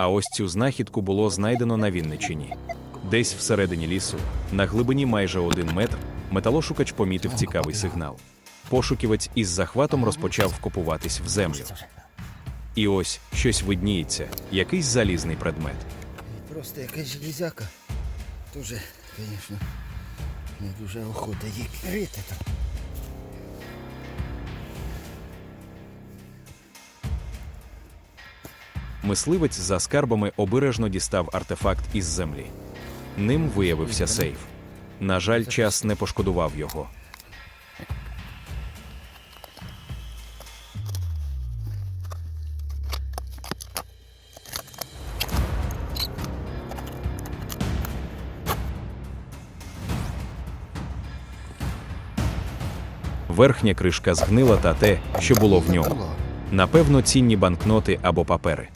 А ось цю знахідку було знайдено на Вінничині. Десь всередині лісу, на глибині майже один метр, металошукач помітив цікавий сигнал. Пошуківець із захватом розпочав вкопуватись в землю. І ось щось видніється, якийсь залізний предмет. Просто якась железяка. Дуже, звісно, не дуже охота її рити там. Мисливець за скарбами обережно дістав артефакт із землі. Ним виявився сейф. На жаль, час не пошкодував його. Верхня кришка згнила та те, що було в ньому. Напевно, цінні банкноти або папери.